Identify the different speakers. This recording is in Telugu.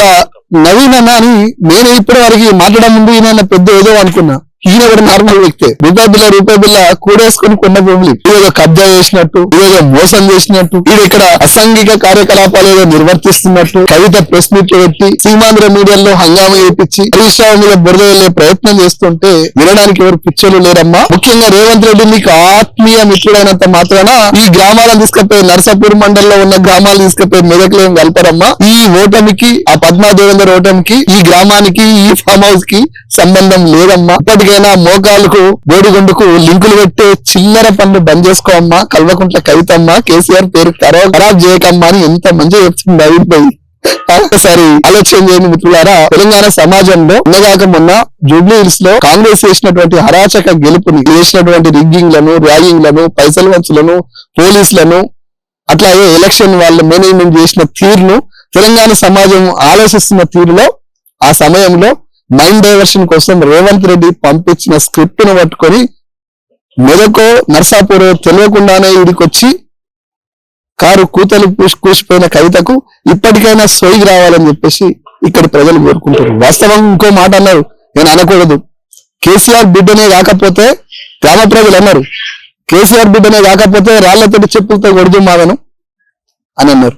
Speaker 1: అలా నవీన్ అన్న అని నేను ఇప్పటి వరకు మాట్లాడే ముందు ఈయన పెద్ద ఏదో అనుకున్నా. ఈయన కూడా నార్మల్ వ్యక్తే. రూపాయి బిల్ల రూపాయి బిల్ల కూడేసుకుని కొన్న భూములు ఏదో కబ్జా చేసినట్టు ఏదో మోసం చేసినట్టు ఇది ఇక్కడ అసాంఘిక కార్యకలాపాలు ఏదో నిర్వర్తిస్తున్నట్టు కవిత ప్రెస్ మీట్లు పెట్టి సీమాంధ్ర మీడియాలో హంగామా చేపించి హరీష్ రావు మీద బురద వెళ్ళే ప్రయత్నం చేస్తుంటే వినడానికి ఎవరు పిచ్చలు లేరమ్మా. ముఖ్యంగా రేవంత్ రెడ్డి నీకు ఆత్మీయ మిత్రుడైనంత మాత్రాన ఈ గ్రామాలను తీసుకుపోయి నర్సాపూర్ మండలంలో ఉన్న గ్రామాలు తీసుకపోయి మెదక్లో ఏం కలపరమ్మా? ఈ ఓటమికి ఆ పద్మా దేవేందర్ ఓటమికి ఈ గ్రామానికి ఈ ఫామ్ హౌస్కి సంబంధం లేదమ్మా. ఏదైనా మోకాలకు బోడిగుండుకు లింకులు పెట్టే చిల్లర పనులు బంద్ చేసుకోమ్మా కల్వకుంట్ల కవితమ్మ కేసీఆర్ పేరు ఖరాబ్ ఖరాబ్ చేయకమ్మా అని ఎంత మంచిగా చెప్తుంది అయిపోయి ఒకసారి ఆలోచన చేయని మిత్రులారా తెలంగాణ సమాజంలో ఉన్నదాకా మొన్న జూబ్లీ హిల్స్లో కాంగ్రెస్ చేసినటువంటి హరాచక గెలుపుని చేసినటువంటి రిగ్గింగ్లను ర్యాగింగ్లను పైసల వంచులను పోలీసులను అట్లాగే ఎలక్షన్ వాళ్ళ మేనేజ్మెంట్ చేసిన తీరును తెలంగాణ సమాజం ఆలోచిస్తున్న తీరులో ఆ సమయంలో మైండ్ డైవర్షన్ కోసం రేవంత్ రెడ్డి పంపించిన స్క్రిప్ట్ను పట్టుకొని మెదకో నర్సాపూర్ తెలియకుండానే ఇడికొచ్చి కారు కూతలు కూసి కూసిపోయిన కవితకు ఇప్పటికైనా సోయి రావాలని చెప్పేసి ఇక్కడి ప్రజలు కోరుకుంటారు వాస్తవం ఇంకో మాట అన్నారు. నేను అనకూడదు. కేసీఆర్ బిడ్డనే కాకపోతే గ్రామ ప్రజలు అన్నారు. కేసీఆర్ బిడ్డనే కాకపోతే రాళ్ళతోటి చెప్పులతో కొడుదు మాదను అని అన్నారు.